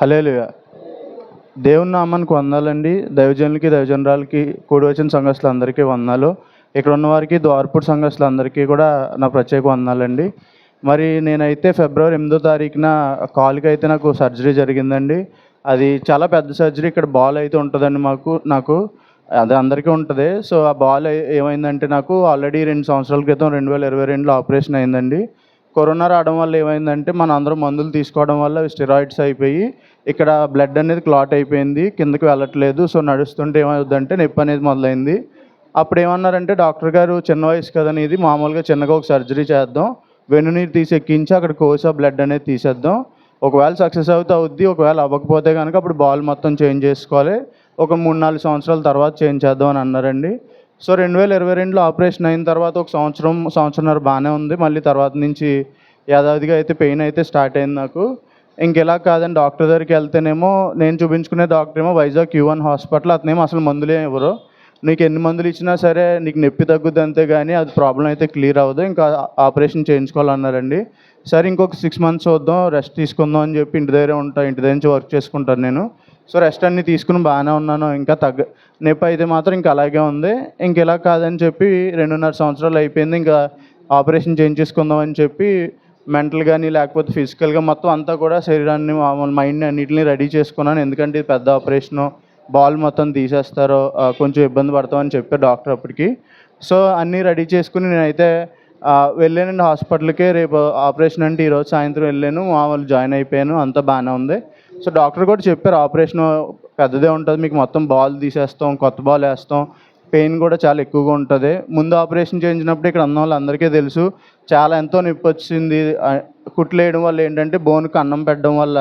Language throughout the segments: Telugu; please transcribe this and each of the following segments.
హలేలుయ దేవుని నామానికి వందాలండి. దైవజనులకి దైవజనరాలకి కూడి వచ్చిన సంఘస్థులందరికీ వందాలు. ఇక్కడ ఉన్న వారికి ద్వారపూడి సంఘస్థులందరికీ కూడా నా ప్రత్యేక వందాలండి. మరి నేనైతే ఫిబ్రవరి ఎనిమిదో తారీఖున కాలుకి అయితే నాకు సర్జరీ జరిగిందండి. అది చాలా పెద్ద సర్జరీ. ఇక్కడ బాల్ అయితే ఉంటుందండి మాకు నాకు. అది అందరికీ ఉంటుంది. సో ఆ బాల్ ఏమైందంటే నాకు ఆల్రెడీ రెండు సంవత్సరాల క్రితం రెండు వేల ఇరవై రెండులో ఆపరేషన్ అయిందండి. కరోనా రావడం వల్ల ఏమైందంటే మన అందరం మందులు తీసుకోవడం వల్ల స్టెరాయిడ్స్ అయిపోయి ఇక్కడ బ్లడ్ అనేది క్లాట్ అయిపోయింది కిందకి వెళ్ళట్లేదు. సో నడుస్తుంటే ఏమవుతుందంటే నొప్పి అనేది మొదలైంది. అప్పుడు ఏమన్నారంటే డాక్టర్ గారు చిన్న వయసు కదని ఇది మామూలుగా చిన్నగా ఒక సర్జరీ చేద్దాం. వెన్నునీరు తీసి ఎక్కించి అక్కడ కోసా బ్లడ్ అనేది తీసేద్దాం. ఒకవేళ సక్సెస్ అవుతే అవుద్ది ఒకవేళ అవ్వకపోతే కనుక అప్పుడు బాల్ మొత్తం చేంజ్ చేసుకోవాలి. ఒక మూడు నాలుగు సంవత్సరాల తర్వాత చేంజ్ చేద్దాం అని అన్నారండి. సో రెండు వేల ఇరవై రెండులో ఆపరేషన్ అయిన తర్వాత ఒక సంవత్సరం సంవత్సరంన్నర బాగానే ఉంది. మళ్ళీ తర్వాత నుంచి యథావిధిగా అయితే పెయిన్ అయితే స్టార్ట్ అయింది నాకు. ఇంకెలా కాదని డాక్టర్ దగ్గరికి వెళ్తేనేమో నేను చూపించుకునే డాక్టర్ ఏమో వైజాగ్ క్యూ వన్ హాస్పిటల్ అతనేమో అసలు మందులే ఇవ్వరు. నీకు ఎన్ని మందులు ఇచ్చినా సరే నీకు నొప్పి తగ్గుద్ది అంతే కానీ అది ప్రాబ్లం అయితే క్లియర్ అవ్వదు. ఇంకా ఆపరేషన్ చేయించుకోవాలన్నారండి. సరే ఇంకొక సిక్స్ మంత్స్ వద్దాం రెస్ట్ తీసుకుందాం అని చెప్పి ఇంటి దగ్గరే ఉంటాను ఇంటి దగ్గర నుంచి వర్క్ చేసుకుంటాను నేను. సో రెస్ట్ అన్ని తీసుకుని బాగానే ఉన్నాను. ఇంకా తగ్గ నొప్పి అయితే మాత్రం ఇంకా అలాగే ఉంది. ఇంక ఇలా కాదని చెప్పి రెండున్నర సంవత్సరాలు అయిపోయింది. ఇంకా ఆపరేషన్ చేయించేసుకుందాం అని చెప్పి మెంటల్ కానీ లేకపోతే ఫిజికల్గా మొత్తం అంతా కూడా శరీరాన్ని మామూలు మైండ్ని అన్నిటిని రెడీ చేసుకున్నాను. ఎందుకంటే ఇది పెద్ద ఆపరేషను. బాల్ మొత్తం తీసేస్తారో కొంచెం ఇబ్బంది పడతామని చెప్పారు డాక్టర్ అప్పటికి. సో అన్నీ రెడీ చేసుకుని నేనైతే వెళ్ళానండి హాస్పిటల్కే. రేపు ఆపరేషన్ అంటే ఈరోజు సాయంత్రం వెళ్ళాను. మామూలు జాయిన్ అయిపోయాను. అంతా బాగానే ఉంది. సో డాక్టర్ కూడా చెప్పారు ఆపరేషన్ పెద్దదే ఉంటుంది మీకు మొత్తం బాల్ తీసేస్తాం కొత్త బాల్ వేస్తాం పెయిన్ కూడా చాలా ఎక్కువగా ఉంటుంది. ముందు ఆపరేషన్ చేయించినప్పుడు ఇక్కడ ఉన్న వాళ్ళందరికీ తెలుసు చాలా ఎంతో నొప్పి వచ్చింది. కుట్లు వేయడం వల్ల ఏంటంటే బోన్కి అన్నం పెట్టడం వల్ల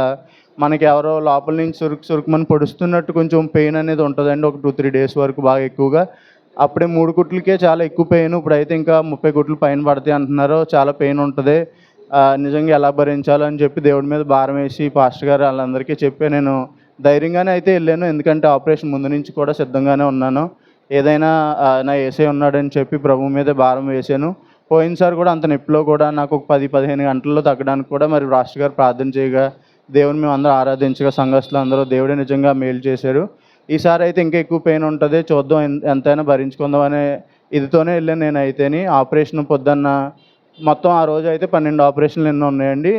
మనకి ఎవరో లోపల నుంచి సురుకు సురుకుమని పొడుస్తున్నట్టు కొంచెం పెయిన్ అనేది ఉంటుందండి ఒక టూ త్రీ డేస్ వరకు బాగా ఎక్కువగా. అప్పుడే మూడు కుట్లకే చాలా ఎక్కువ పెయిన్ ఇప్పుడైతే ఇంకా ముప్పై కుట్లు పైన పడతాయి అంటున్నారు చాలా పెయిన్ ఉంటుంది. నిజంగా ఎలా భరించాలని చెప్పి దేవుడి మీద భారం వేసి పాస్టర్ గారు వాళ్ళందరికీ చెప్పి నేను ధైర్యంగానే అయితే వెళ్ళాను. ఎందుకంటే ఆపరేషన్ ముందు నుంచి కూడా సిద్ధంగానే ఉన్నాను. ఏదైనా నా ఏసే ఉన్నాడని చెప్పి ప్రభు మీద భారం వేసాను పోయినసారి కూడా అంత నొప్పిలో కూడా నాకు ఒక పది పదిహేను గంటల్లో తగ్గడానికి కూడా మరి రాష్ట్ర గారు ప్రార్థన చేయగా దేవుని మేము అందరూ ఆరాధించగా సంఘస్థులు అందరూ దేవుడే నిజంగా మేలు చేశారు. ఈసారి అయితే ఇంకా ఎక్కువ పెయిన్ ఉంటుంది. చూద్దాం ఎంతైనా భరించుకుందాం అనే ఇదితోనే వెళ్ళాను నేను అయితేని ఆపరేషన్ పొద్దున్న మొత్తం ఆ రోజు అయితే పన్నెండు ఆపరేషన్లు ఎన్నో ఉన్నాయండి.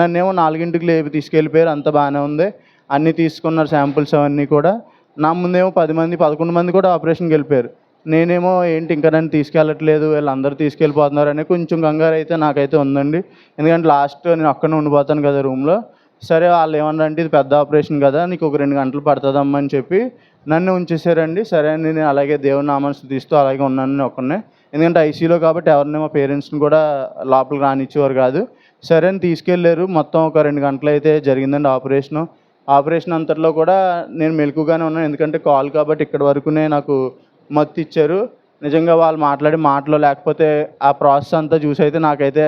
నన్నేమో నాలుగింటికి లేపి తీసుకెళ్ళిపోయారు అంత బాగానే ఉంది. అన్నీ తీసుకున్నారు శాంపుల్స్ అవన్నీ కూడా. నా ముందేమో పది మంది పదకొండు మంది కూడా ఆపరేషన్కి వెళ్ళిపోయారు. నేనేమో ఏంటి ఇంకా నన్ను తీసుకెళ్ళట్లేదు వీళ్ళందరూ తీసుకెళ్ళిపోతున్నారు అని కొంచెం కంగారు అయితే నాకైతే ఉందండి. ఎందుకంటే లాస్ట్ నేను అక్కడనే ఉండిపోతాను కదా రూమ్లో. సరే వాళ్ళు ఏమన్నా అంటే ఇది పెద్ద ఆపరేషన్ కదా నీకు ఒక రెండు గంటలు పడుతుందమ్మా అని చెప్పి నన్ను ఉంచేసారండి. సరే అని నేను అలాగే దేవుని నామాన్ని తీస్తూ అలాగే ఉన్నాను ఒక్కనే ఎందుకంటే ఐసీలో కాబట్టి ఎవరిని మా పేరెంట్స్ని కూడా లోపలికి రానిచ్చేవారు కాదు. సరే అని తీసుకెళ్ళారు మొత్తం ఒక రెండు గంటలు అయితే జరిగిందండి ఆపరేషను. ఆపరేషన్ అంతట్లో కూడా నేను మెలకుగానే ఉన్నాను. ఎందుకంటే కాల్ కాబట్టి ఇక్కడ వరకునే నాకు మత్తు ఇచ్చారు. నిజంగా వాళ్ళు మాట్లాడే మాటలు లేకపోతే ఆ ప్రాసెస్ అంతా చూసి అయితే నాకైతే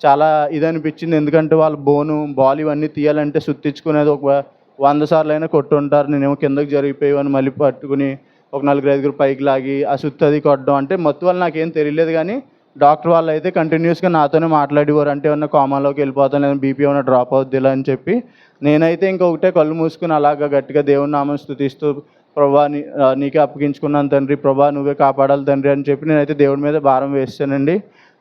చాలా ఇది అనిపించింది. ఎందుకంటే వాళ్ళు బోను బాల్ ఇవన్నీ తీయాలంటే సుత్తించుకునేది ఒక వంద సార్లు అయినా కొట్టుంటారు. నేనేమో కిందకి జరిగిపోయావని మళ్ళీ పట్టుకుని ఒక నలుగురు ఐదుగురు పైకి లాగి ఆ సుత్తది కొట్టడం అంటే మొత్తం వల్ల నాకేం తెలియలేదు కానీ డాక్టర్ వాళ్ళు అయితే కంటిన్యూస్గా నాతోనే మాట్లాడేవారు. అంటే ఏమన్నా కామాలోకి వెళ్ళిపోతాను లేదా బీపీ ఏమైనా డ్రాప్ అవుద్ది ఇలా అని చెప్పి. నేనైతే ఇంకొకటే కళ్ళు మూసుకుని అలాగా గట్టిగా దేవుని నామం స్థుతిస్తూ ప్రభా నీ నీకే అప్పగించుకున్నాను తండ్రి. ప్రభా నువ్వే కాపాడాలి తండ్రి అని చెప్పి నేనైతే దేవుడి మీద భారం వేస్తానండి.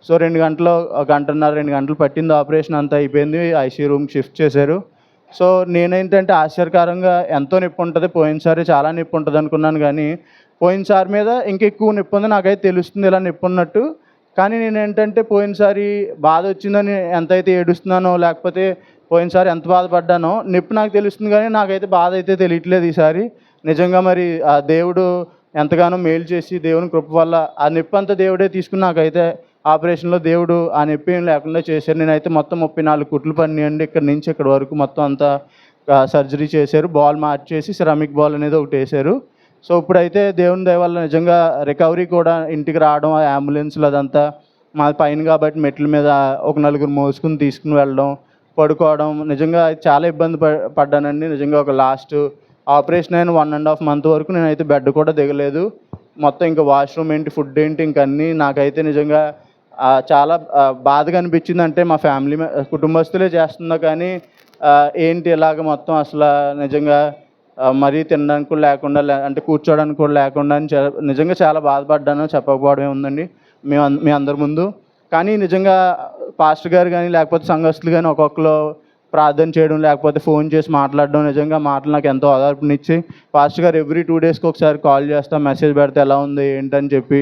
సో రెండు గంటలు గంటన్నర రెండు గంటలు పట్టింది ఆపరేషన్ అంతా అయిపోయింది. ఐసీ రూమ్ షిఫ్ట్ చేశారు. సో నేనేంటంటే ఆశ్చర్యకరంగా ఎంతో నొప్పి ఉంటుంది. పోయినసారి చాలా నొప్పి ఉంటుంది అనుకున్నాను కానీ పోయినసారి మీద ఇంకెక్కువ నొప్పి ఉంది. నాకైతే తెలుస్తుంది ఇలా నొప్పి ఉన్నట్టు. కానీ నేను ఏంటంటే పోయినసారి బాధ వచ్చిందని ఎంతైతే ఏడుస్తున్నానో లేకపోతే పోయినసారి ఎంత బాధపడ్డానో నొప్పి నాకు తెలుస్తుంది కానీ నాకైతే బాధ అయితే తెలియట్లేదు ఈసారి. నిజంగా మరి ఆ దేవుడు ఎంతగానో మేలు చేసి దేవుని కృప వల్ల ఆ నొప్పి అంతా దేవుడే తీసుకుని నాకైతే ఆపరేషన్లో దేవుడు ఆ నొప్పి ఏం లేకుండా చేశారు. నేనైతే మొత్తం ముప్పై నాలుగు కుట్లు పడినాయండి ఇక్కడ నుంచి ఇక్కడ వరకు మొత్తం అంతా సర్జరీ చేశారు. బాల్ మార్చేసి సిరామిక్ బాల్ అనేది ఒకటి వేశారు. సో ఇప్పుడైతే దేవుని దయ వల్ల నిజంగా రికవరీ కూడా ఇంటికి రావడం ఆ అంబులెన్స్లో అదంతా మా పైన కాబట్టి మెట్ల మీద ఒక నలుగురు మోసుకుని తీసుకుని వెళ్ళడం పడుకోవడం నిజంగా చాలా ఇబ్బంది ప- పడ్డానండి. నిజంగా ఒక లాస్ట్ ఆపరేషన్ అయిన వన్ అండ్ హాఫ్ మంత్ వరకు నేనైతే బెడ్ కూడా దిగలేదు. మొత్తం ఇంకా వాష్రూమ్ ఏంటి ఫుడ్ ఏంటి ఇంక అన్నీ నాకైతే నిజంగా చాలా బాధగా అనిపించింది అంటే మా ఫ్యామిలీ కుటుంబస్తులే చేస్తుందో కానీ ఏంటి ఇలాగ మొత్తం అసలు నిజంగా మరీ తినడానికి కూడా లేకుండా లే- అంటే కూర్చోడానికి కూడా లేకుండా అని నిజంగా చాలా బాధపడ్డాను చెప్పకపోవడమే ఉందండి. మీ మీ అందరి ముందు. కానీ నిజంగా పాస్టర్ గారు కానీ లేకపోతే సంఘస్థులు కానీ ఒక్కొక్కరు ప్రార్థన చేయడం లేకపోతే ఫోన్ చేసి మాట్లాడడం నిజంగా మాటలు నాకు ఎంతో ఆధారపనిచ్చి పాస్టర్ గారు ఎవ్రీ టూ డేస్కి ఒకసారి కాల్ చేస్తా మెసేజ్ పెడితే ఎలా ఉంది ఏంటని చెప్పి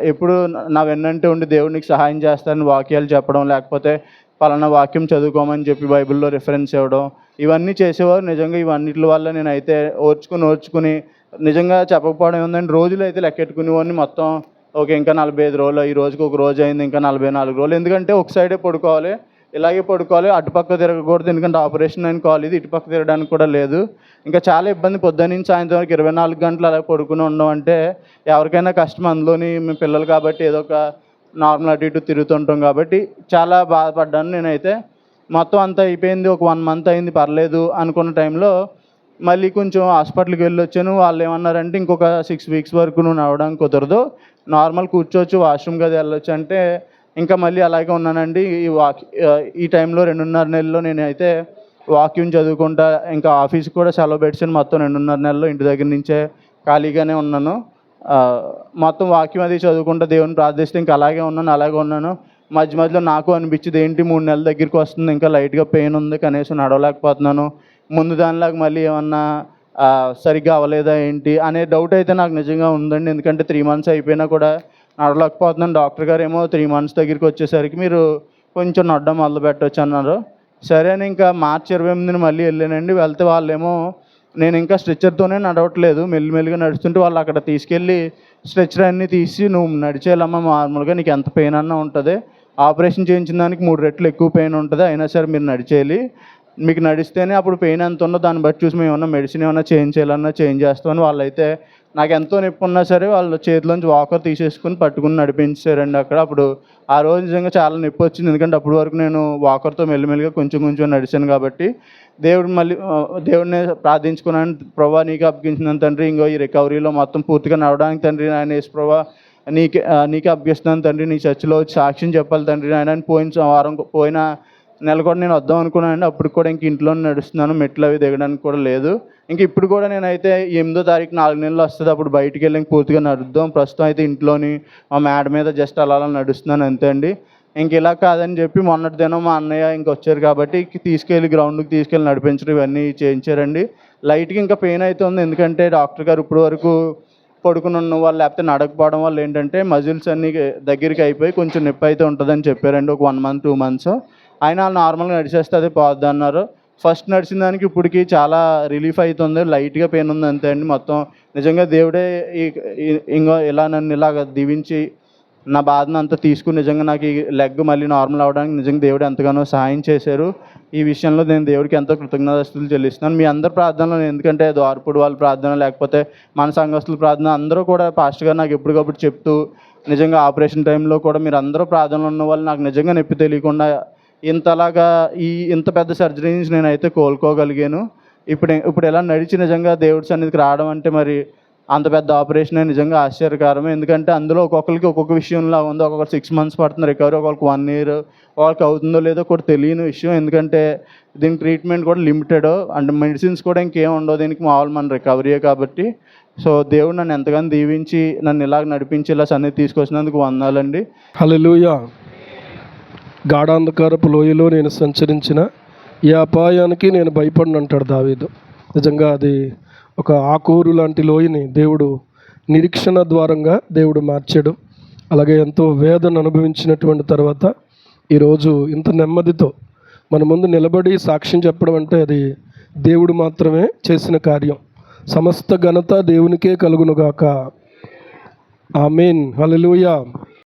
ఎప్పుడు నా- వెన్నంటే ఉండి దేవునికి సహాయం చేస్తానని వాక్యాలు చెప్పడం లేకపోతే పలానా వాక్యం చదువుకోమని చెప్పి బైబిల్లో రిఫరెన్స్ ఇవ్వడం ఇవన్నీ చేసేవారు. నిజంగా ఇవన్నిటి వల్ల నేనైతే ఓర్చుకుని ఓర్చుకుని నిజంగా చెప్పకపోవడం ఏంటంటే రోజులు అయితే లెక్కెట్టుకునేవాడిని మొత్తం. ఓకే ఇంకా నలభై ఐదు రోజులు ఈ రోజుకి ఒక రోజు అయింది ఇంకా నలభై నాలుగు రోజులు. ఎందుకంటే ఒక సైడే పడుకోవాలి ఇలాగే పడుకోవాలి. అటుపక్క తిరగకూడదు. ఎందుకంటే ఆపరేషన్ అయిన కాల్ ఇది. ఇటుపక్క తిరగడానికి కూడా లేదు. ఇంకా చాలా ఇబ్బంది. పొద్దున్న నుంచి సాయంత్రం వరకు ఇరవై నాలుగు గంటలు అలా పడుకుని ఉండడం అంటే ఎవరికైనా కష్టం. అందులోని మీ పిల్లలు కాబట్టి ఏదో ఒక నార్మల్ అటు ఇటు తిరుగుతుంటాం కాబట్టి చాలా బాధపడ్డాను నేనైతే. మొత్తం అంతా అయిపోయింది. ఒక వన్ మంత్ అయింది. పర్లేదు అనుకున్న టైంలో మళ్ళీ కొంచెం హాస్పిటల్కి వెళ్ళి వచ్చాను వాళ్ళు ఏమన్నారంటే ఇంకొక సిక్స్ వీక్స్ వరకు నువ్వు నడవడానికి కుదరదు. నార్మల్ కూర్చోవచ్చు. వాష్రూమ్ గది వెళ్ళొచ్చు అంటే ఇంకా మళ్ళీ అలాగే ఉన్నానండి. ఈ వాక్ ఈ టైంలో రెండున్నర నెలల్లో నేనైతే వాక్యూమ్ చదువుకుంటా ఇంకా ఆఫీస్ కూడా సెలవు పెట్టాను మొత్తం రెండున్నర నెలల్లో ఇంటి దగ్గర నుంచే ఖాళీగానే ఉన్నాను. మొత్తం వాక్యం అది చదువుకుంటా దేవుని ప్రార్థిస్తే ఇంకా అలాగే ఉన్నాను అలాగే ఉన్నాను. మధ్య మధ్యలో నాకు అనిపించింది ఏంటి మూడు నెలల దగ్గరికి వస్తుంది ఇంకా లైట్గా పెయిన్ ఉంది కనీసం నడవలేకపోతున్నాను. ముందు దానిలాగా మళ్ళీ ఏమన్నా సరిగ్గా అవ్వలేదా ఏంటి అనే డౌట్ అయితే నాకు నిజంగా ఉందండి. ఎందుకంటే త్రీ మంత్స్ అయిపోయినా కూడా నడవలేకపోతున్నాను. డాక్టర్ గారు ఏమో త్రీ మంత్స్ దగ్గరికి వచ్చేసరికి మీరు కొంచెం నడ్డం మొదలు పెట్టవచ్చు అన్నారు సరే అని ఇంకా మార్చి ఇరవై ఎనిమిదిని మళ్ళీ వెళ్ళానండి. వెళ్తే వాళ్ళేమో నేను ఇంకా స్ట్రెచ్చర్తోనే నడవట్లేదు. మెల్లిమెల్లిగా నడుస్తుంటే వాళ్ళు అక్కడ తీసుకెళ్ళి స్ట్రెచ్చర్ అన్నీ తీసి నువ్వు నడిచేయాలమ్మా నార్మల్గా నీకు ఎంత పెయిన్ అన్నా ఉంటుంది. ఆపరేషన్ చేయించిన దానికి మూడు రెట్లు ఎక్కువ పెయిన్ ఉంటుంది. అయినా సరే మీరు నడిచేయాలి. మీకు నడిస్తేనే అప్పుడు పెయిన్ ఎంత ఉందో దాన్ని బట్టి చూసి మేము ఏమన్నా మెడిసిన్ ఏమన్నా చేంజ్ చేయాలన్నా చేంజ్ చేస్తామని వాళ్ళైతే నాకు ఎంతో నొప్పి ఉన్నా సరే వాళ్ళ చేతిలోంచి వాకర్ తీసేసుకుని పట్టుకుని నడిపించారండి అక్కడ. అప్పుడు ఆ రోజు నిజంగా చాలా నొప్పి వచ్చింది. ఎందుకంటే అప్పటి వరకు నేను వాకర్తో మెల్లిమెల్లిగా కొంచెం కొంచెం నడిచాను కాబట్టి దేవుడు మళ్ళీ దేవుడిని ప్రార్థించుకున్నాను. ప్రభా నీకు అప్పగించిన తండ్రి. ఇంకో ఈ రికవరీలో మొత్తం పూర్తిగా నడవడానికి తండ్రి ఆయన యేసు ప్రభా నీకే నీకు నీకే అప్పగిస్తున్నాను తండ్రి. నీ చర్చిలో వచ్చి సాక్ష్యం చెప్పాలి తండ్రి ఆయన పోయిన వారం పోయిన నెల కూడా నేను వద్దాం అనుకున్నానండి అప్పుడు కూడా ఇంక ఇంట్లో నడుస్తున్నాను. మెట్లు అవి దిగడానికి కూడా లేదు. ఇంక ఇప్పుడు కూడా నేనైతే ఎనిమిదో తారీఖు నాలుగు నెలలు వస్తుంది. అప్పుడు బయటికి వెళ్ళి ఇంక పూర్తిగా నడుద్దాం. ప్రస్తుతం అయితే ఇంట్లోని మా మేడ మీద జస్ట్ అలా అలా నడుస్తున్నాను అంతే అండి. ఇంక ఇలా కాదని చెప్పి మొన్నటి దినం మా అన్నయ్య ఇంక వచ్చారు కాబట్టి తీసుకెళ్ళి గ్రౌండ్కి తీసుకెళ్ళి నడిపించడం ఇవన్నీ చేయించారండి. లైట్గా ఇంకా పెయిన్ అవుతుంది ఎందుకంటే డాక్టర్ గారు ఇప్పటి వరకు పడుకుని ఉన్న వాళ్ళు లేకపోతే నడకపోవడం వల్ల ఏంటంటే మజిల్స్ అన్ని దగ్గరికి అయిపోయి కొంచెం నొప్పి అయితే ఉంటుందని చెప్పారండి. ఒక వన్ మంత్ టూ మంత్స్. ఆయన వాళ్ళు నార్మల్గా నడిచేస్తే అది పోద్ది అన్నారు. ఫస్ట్ నడిచిన దానికి ఇప్పటికి చాలా రిలీఫ్ అవుతుంది లైట్గా పెయిన్ ఉంది అంతే అండి మొత్తం. నిజంగా దేవుడే ఇంకా ఇంకో ఇలా నన్ను ఇలాగ దీవించి నా బాధను అంతా తీసుకుని నిజంగా నాకు ఈ లెగ్ మళ్ళీ నార్మల్ అవ్వడానికి నిజంగా దేవుడు ఎంతగానో సహాయం చేశారు. ఈ విషయంలో నేను దేవుడికి ఎంతో కృతజ్ఞతలు చెల్లిస్తున్నాను. మీ అందరి ప్రార్థనలు ఎందుకంటే ద్వారపుడు వాళ్ళ ప్రార్థన లేకపోతే మన సంఘస్థుల ప్రార్థన అందరూ కూడా పాస్టర్ నాకు ఎప్పటికప్పుడు చెప్తూ నిజంగా ఆపరేషన్ టైంలో కూడా మీరు అందరూ ప్రార్థనలు ఉన్న వాళ్ళు నాకు నిజంగా నొప్పి తెలియకుండా ఇంతలాగా ఈ ఇంత పెద్ద సర్జరీ నుంచి నేనైతే కోలుకోగలిగాను. ఇప్పుడు ఇప్పుడు ఎలా నడిచి నిజంగా దేవుడి సన్నిధికి రావడం అంటే మరి అంత పెద్ద ఆపరేషన్ నిజంగా ఆశ్చర్యకరమే. ఎందుకంటే అందులో ఒక్కొక్కరికి ఒక్కొక్క విషయంలా ఉంది. ఒక్కొక్కరు సిక్స్ మంత్స్ పడుతుంది రికవరీ ఒకరికి వన్ ఇయర్ వాళ్ళకి అవుతుందో లేదో కూడా తెలియని విషయం. ఎందుకంటే దీని ట్రీట్మెంట్ కూడా లిమిటెడ్ అంటే మెడిసిన్స్ కూడా ఇంకేం ఉండవు. దీనికి మామూలు మన రికవరీయే కాబట్టి. సో దేవుడు నన్ను ఎంతగానో దీవించి నన్ను ఇలాగ నడిపించి ఇలా సన్నిధి తీసుకొచ్చినందుకు వందాలండి. హల్లెలూయా గాఢాంధకారపు లోయలో నేను సంచరించిన ఈ అపాయానికి నేను భయపడిన అంటాడు దావీదు. నిజంగా అది ఒక ఆకూరు లాంటి లోయని దేవుడు నిరీక్షణ ద్వారంగా దేవుడు మార్చాడు. అలాగే ఎంతో వేదన అనుభవించినటువంటి తర్వాత ఈరోజు ఇంత నెమ్మదితో మన ముందు నిలబడి సాక్ష్యం చెప్పడం అంటే అది దేవుడు మాత్రమే చేసిన కార్యం. సమస్త ఘనత దేవునికే కలుగునుగాక. మీన్ హల్లెలూయా.